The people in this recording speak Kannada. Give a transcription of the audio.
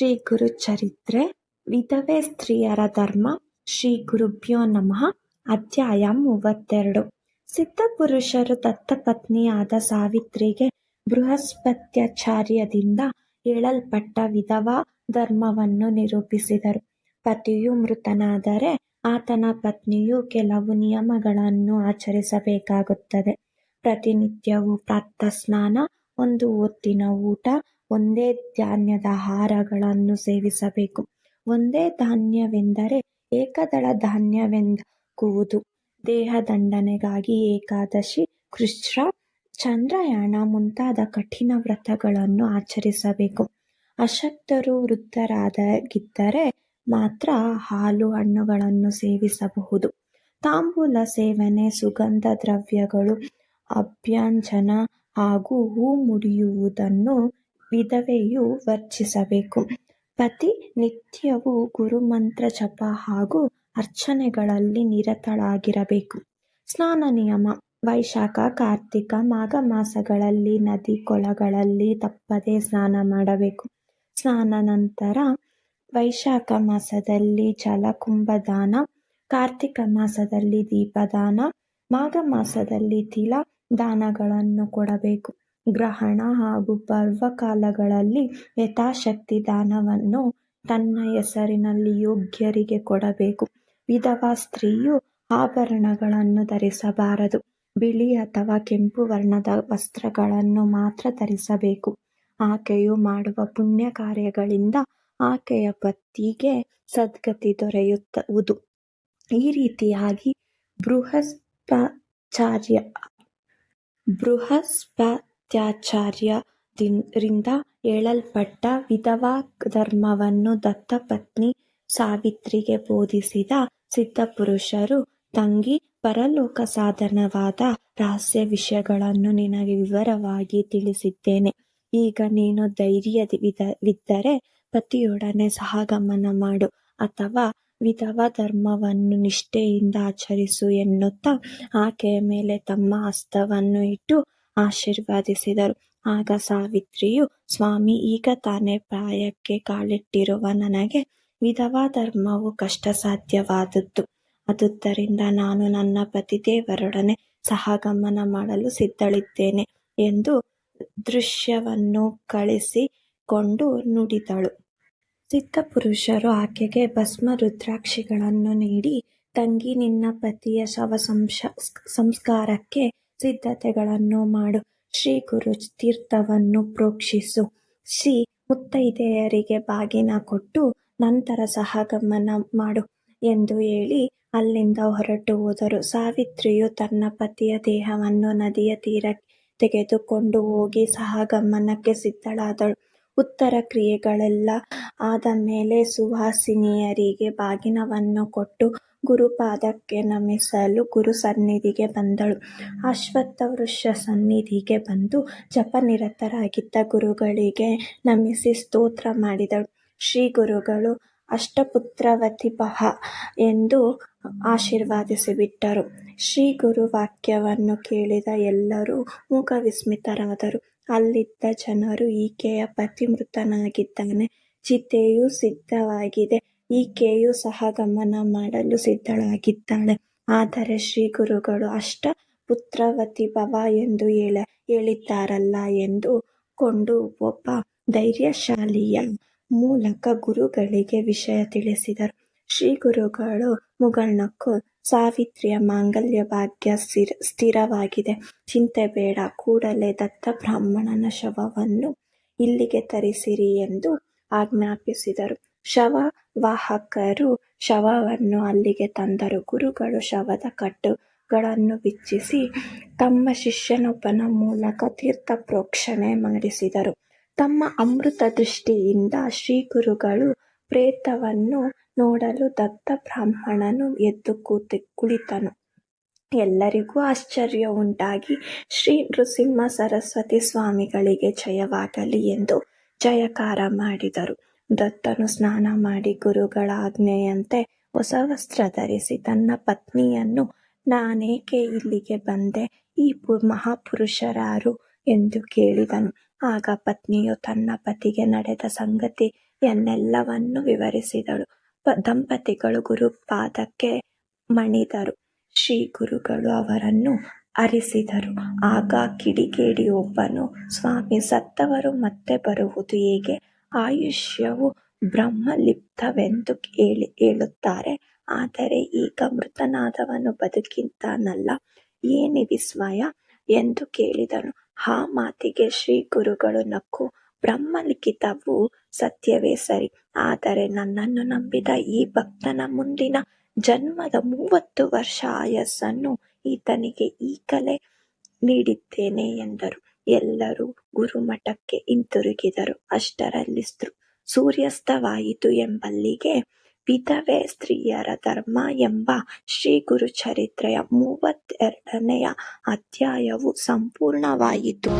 ಶ್ರೀ ಗುರುಚರಿತ್ರೆ ವಿಧವೆ ಸ್ತ್ರೀಯರ ಧರ್ಮ ಶ್ರೀ ಗುರುಭ್ಯೋ ನಮಃ ಅಧ್ಯಾಯ ಮೂವತ್ತೆರಡು ಸಿದ್ಧಪುರುಷರು ದತ್ತಪತ್ನಿಯಾದ ಸಾವಿತ್ರಿಗೆ ಬೃಹಸ್ಪತ್ಯಾಚಾರ್ಯದಿಂದ ಹೇಳಲ್ಪಟ್ಟ ವಿಧವಾ ಧರ್ಮವನ್ನು ನಿರೂಪಿಸಿದರು. ಪತಿಯು ಮೃತನಾದರೆ ಆತನ ಪತ್ನಿಯು ಕೆಲವು ನಿಯಮಗಳನ್ನು ಆಚರಿಸಬೇಕಾಗುತ್ತದೆ. ಪ್ರತಿನಿತ್ಯವೂ ಪ್ರಾತಃಸ್ನಾನ, ಒಂದು ಹೊತ್ತಿನ ಊಟ, ಒಂದೇ ಧಾನ್ಯದ ಆಹಾರಗಳನ್ನು ಸೇವಿಸಬೇಕು. ಒಂದೇ ಧಾನ್ಯವೆಂದರೆ ಏಕದಳ ಧಾನ್ಯವೆಂದಾಗುವುದು. ದೇಹದಂಡನೆಗಾಗಿ ಏಕಾದಶಿ, ಕೃಚ್ಛ್ರ, ಚಂದ್ರಯಾಣ ಮುಂತಾದ ಕಠಿಣ ವ್ರತಗಳನ್ನು ಆಚರಿಸಬೇಕು. ಅಶಕ್ತರು, ವೃದ್ಧರಾಗಿದ್ದರೆ ಮಾತ್ರ ಹಾಲು, ಹಣ್ಣುಗಳನ್ನು ಸೇವಿಸಬಹುದು. ತಾಂಬೂಲ ಸೇವನೆ, ಸುಗಂಧ ದ್ರವ್ಯಗಳು, ಅಭ್ಯಂಜನ ಹಾಗೂ ಹೂ ಮುಡಿಯುವುದನ್ನು ವಿಧವೆಯು ವರ್ಜಿಸಬೇಕು. ಪತಿ ನಿತ್ಯವೂ ಗುರುಮಂತ್ರ ಜಪ ಹಾಗೂ ಅರ್ಚನೆಗಳಲ್ಲಿ ನಿರತಳಾಗಿರಬೇಕು. ಸ್ನಾನ ನಿಯಮ ವೈಶಾಖ, ಕಾರ್ತಿಕ, ಮಾಘ ಮಾಸಗಳಲ್ಲಿ ನದಿ, ಕೊಳಗಳಲ್ಲಿ ತಪ್ಪದೇ ಸ್ನಾನ ಮಾಡಬೇಕು. ಸ್ನಾನ ನಂತರ ವೈಶಾಖ ಮಾಸದಲ್ಲಿ ಜಲಕುಂಭದಾನ, ಕಾರ್ತಿಕ ಮಾಸದಲ್ಲಿ ದೀಪದಾನ, ಮಾಘ ಮಾಸದಲ್ಲಿ ತಿಲ ದಾನಗಳನ್ನು ಕೊಡಬೇಕು. ಗ್ರಹಣ ಹಾಗೂ ಪರ್ವಕಾಲಗಳಲ್ಲಿ ಯಥಾಶಕ್ತಿ ದಾನವನ್ನು ತನ್ನ ಹೆಸರಿನಲ್ಲಿ ಯೋಗ್ಯರಿಗೆ ಕೊಡಬೇಕು. ವಿಧವಾ ಸ್ತ್ರೀಯು ಆಭರಣಗಳನ್ನು ಧರಿಸಬಾರದು. ಬಿಳಿ ಅಥವಾ ಕೆಂಪು ವರ್ಣದ ವಸ್ತ್ರಗಳನ್ನು ಮಾತ್ರ ಧರಿಸಬೇಕು. ಆಕೆಯು ಮಾಡುವ ಪುಣ್ಯಕಾರ್ಯಗಳಿಂದ ಆಕೆಯ ಪತಿಗೆ ಸದ್ಗತಿ ದೊರೆಯುವುದು. ಈ ರೀತಿಯಾಗಿ ಬೃಹಸ್ಪತ್ಯಾಚಾರ್ಯರಿಂದ ಹೇಳಲ್ಪಟ್ಟ ವಿಧವಾ ಧರ್ಮವನ್ನು ದತ್ತಪತ್ನಿ ಸಾವಿತ್ರಿಗೆ ಬೋಧಿಸಿದ ಸಿದ್ಧಪುರುಷರು, ತಂಗಿ, ಪರಲೋಕ ಸಾಧನವಾದ ರಹಸ್ಯ ವಿಷಯಗಳನ್ನು ನಿನಗೆ ವಿವರವಾಗಿ ತಿಳಿಸಿದ್ದೇನೆ. ಈಗ ನೀನು ಧೈರ್ಯವಿದ್ದರೆ ಪತಿಯೊಡನೆ ಸಹಗಮನ ಮಾಡು ಅಥವಾ ವಿಧವಾ ಧರ್ಮವನ್ನು ನಿಷ್ಠೆಯಿಂದ ಆಚರಿಸು ಎನ್ನುತ್ತಾ ಆಕೆಯ ಮೇಲೆ ತಮ್ಮ ಹಸ್ತವನ್ನು ಇಟ್ಟು ಆಶೀರ್ವದಿಸಿದರು. ಆಗ ಸಾವಿತ್ರಿಯು, ಸ್ವಾಮಿ, ಈಗ ತಾನೇ ಪ್ರಾಯಕ್ಕೆ ಕಾಲಿಟ್ಟಿರುವ ನನಗೆ ವಿಧವಾ ಧರ್ಮವು ಕಷ್ಟಸಾಧ್ಯವಾದದ್ದು. ಆದುದರಿಂದ ನಾನು ನನ್ನ ಪತಿದೇವರೊಡನೆ ಸಹಗಮನ ಮಾಡಲು ಸಿದ್ಧಳಿದ್ದೇನೆ ಎಂದು ದೃಶ್ಯವನ್ನು ಕಳಿಸಿಕೊಂಡು ನುಡಿದಳು. ಸಿದ್ಧಪುರುಷರು ಆಕೆಗೆ ಭಸ್ಮ, ರುದ್ರಾಕ್ಷಿಗಳನ್ನು ನೀಡಿ, ತಂಗಿ, ನಿನ್ನ ಪತಿಯ ಶವಸಂಸ್ಕಾರಕ್ಕೆ ಸಿದ್ಧತೆಗಳನ್ನು ಮಾಡು. ಶ್ರೀ ಗುರು ತೀರ್ಥವನ್ನು ಪ್ರೋಕ್ಷಿಸು. ಶ್ರೀ ಮುತ್ತೈದೆಯರಿಗೆ ಬಾಗಿನ ಕೊಟ್ಟು ನಂತರ ಸಹಗಮನ ಮಾಡು ಎಂದು ಹೇಳಿ ಅಲ್ಲಿಂದ ಹೊರಟು ಹೋದರು. ಸಾವಿತ್ರಿಯು ತನ್ನ ಪತಿಯ ದೇಹವನ್ನು ನದಿಯ ತೀರಕ್ಕೆ ತೆಗೆದುಕೊಂಡು ಹೋಗಿ ಸಹಗಮನಕ್ಕೆ ಸಿದ್ಧಳಾದಳು. ಉತ್ತರ ಕ್ರಿಯೆಗಳೆಲ್ಲ ಆದ ಮೇಲೆ ಸುವಾಸಿನಿಯರಿಗೆ ಬಾಗಿನವನ್ನು ಕೊಟ್ಟು ಗುರುಪಾದಕ್ಕೆ ನಮಿಸಲು ಗುರು ಸನ್ನಿಧಿಗೆ ಬಂದಳು. ಅಶ್ವತ್ಥ ವೃಷ ಸನ್ನಿಧಿಗೆ ಬಂದು ಜಪನಿರತರಾಗಿದ್ದ ಗುರುಗಳಿಗೆ ನಮಿಸಿ ಸ್ತೋತ್ರ ಮಾಡಿದಳು. ಶ್ರೀ ಗುರುಗಳು ಅಷ್ಟಪುತ್ರವತಿ ಬಹ ಎಂದು ಆಶೀರ್ವಾದಿಸಿಬಿಟ್ಟರು ಶ್ರೀ ಗುರು ವಾಕ್ಯವನ್ನು ಕೇಳಿದ ಎಲ್ಲರೂ ಮೂಕವಿಸ್ಮಿತರಾದರು. ಅಲ್ಲಿದ್ದ ಜನರು, ಈಕೆಯ ಪತಿ ಮೃತನಾಗಿದ್ದಾನೆ, ಚಿತೆಯು ಸಿದ್ಧವಾಗಿದೆ, ಈಕೆಯೂ ಸಹಗಮನ ಮಾಡಲು ಸಿದ್ಧಳಾಗಿದ್ದಾಳೆ. ಆದರೆ ಶ್ರೀ ಗುರುಗಳು ಅಷ್ಟ ಪುತ್ರವತಿ ಭವ ಎಂದು ಹೇಳಿದ್ದಾರಲ್ಲ ಎಂದು ಕೊಂಡು ಒಬ್ಬ ಧೈರ್ಯಶಾಲಿಯ ಮೂಲಕ ಗುರುಗಳಿಗೆ ವಿಷಯ ತಿಳಿಸಿದರು. ಶ್ರೀ ಗುರುಗಳು ಮುಗುಳ್ನಕ್ಕು, ಸಾವಿತ್ರಿಯ ಮಾಂಗಲ್ಯ ಭಾಗ್ಯ ಸ್ಥಿರವಾಗಿದೆ. ಚಿಂತೆ ಬೇಡ. ಕೂಡಲೇ ದತ್ತ ಬ್ರಾಹ್ಮಣನ ಶವವನ್ನು ಇಲ್ಲಿಗೆ ತರಿಸಿರಿ ಎಂದು ಆಜ್ಞಾಪಿಸಿದರು. ಶವವಾಹಕರು ಶವವನ್ನು ಅಲ್ಲಿಗೆ ತಂದರು. ಗುರುಗಳು ಶವದ ಕಟ್ಟುಗಳನ್ನು ಬಿಚ್ಚಿಸಿ ತಮ್ಮ ಶಿಷ್ಯನೊಬ್ಬನ ಮೂಲಕ ತೀರ್ಥಪ್ರೋಕ್ಷಣೆ ಮಾಡಿಸಿದರು. ತಮ್ಮ ಅಮೃತ ದೃಷ್ಟಿಯಿಂದ ಶ್ರೀ ಗುರುಗಳು ಪ್ರೇತವನ್ನು ನೋಡಲು ದತ್ತ ಬ್ರಾಹ್ಮಣನು ಎದ್ದು ಕುಳಿತನು. ಎಲ್ಲರಿಗೂ ಆಶ್ಚರ್ಯ ಉಂಟಾಗಿ ಶ್ರೀ ನೃಸಿಂಹ ಸರಸ್ವತಿ ಸ್ವಾಮಿಗಳಿಗೆ ಜಯವಾಗಲಿ ಎಂದು ಜಯಕಾರ ಮಾಡಿದರು. ದತ್ತನು ಸ್ನಾನ ಮಾಡಿ ಗುರುಗಳ ಆಜ್ಞೆಯಂತೆ ಹೊಸ ವಸ್ತ್ರ ಧರಿಸಿ ತನ್ನ ಪತ್ನಿಯನ್ನು ನಾನೇಕೆ ಇಲ್ಲಿಗೆ ಬಂದೆ, ಈ ಮಹಾಪುರುಷರಾರು ಎಂದು ಕೇಳಿದನು. ಆಗ ಪತ್ನಿಯು ತನ್ನ ಪತಿಗೆ ನಡೆದ ಸಂಗತಿ ವಿವರಿಸಿದಳು ವಿವರಿಸಿದಳು. ದಂಪತಿಗಳು ಗುರುಪಾದಕ್ಕೆ ಮಣಿದರು. ಶ್ರೀ ಗುರುಗಳು ಅವರನ್ನು ಅರಿಸಿದರು ಆಗ ಕಿಡಿಗೇಡಿಯೊಬ್ಬನು, ಸ್ವಾಮಿ ಸತ್ತವರು ಮತ್ತೆ ಬರುವುದು ಹೇಗೆ? ಆಯುಷ್ಯವು ಬ್ರಹ್ಮಲಿಪ್ತವೆಂದು ಹೇಳಿ ಹೇಳುತ್ತಾರೆ. ಆದರೆ ಈಗ ಮೃತನಾದವನು ಬದುಕಿದ್ದಾನಲ್ಲ, ಏನಿ ವಿಸ್ಮಯ? ಎಂದು ಕೇಳಿದನು. ಆ ಮಾತಿಗೆ ಶ್ರೀ ಗುರುಗಳು ನಕ್ಕು, ಬ್ರಹ್ಮಲಿಖಿತವು ಸತ್ಯವೇ ಸರಿ. ಆದರೆ ನನ್ನನ್ನು ನಂಬಿದ ಈ ಭಕ್ತನ ಮುಂದಿನ ಜನ್ಮದ ಮೂವತ್ತು ವರ್ಷ ಆಯಸ್ಸನ್ನು ಈತನಿಗೆ ಈಗಲೇ ನೀಡಿದ್ದೇನೆ ಎಂದರು. ಎಲ್ಲರೂ ಗುರುಮಠಕ್ಕೆ ಹಿಂತಿರುಗಿದರು. ಅಷ್ಟರಲ್ಲಿ ಸೂರ್ಯಾಸ್ತವಾಯಿತು ಎಂಬಲ್ಲಿಗೆ ವಿಧವೆ ಸ್ತ್ರೀಯರ ಧರ್ಮ ಎಂಬ ಶ್ರೀ ಗುರುಚರಿತ್ರೆಯ ಮೂವತ್ತೆರಡನೆಯ ಅಧ್ಯಾಯವು ಸಂಪೂರ್ಣವಾಯಿತು.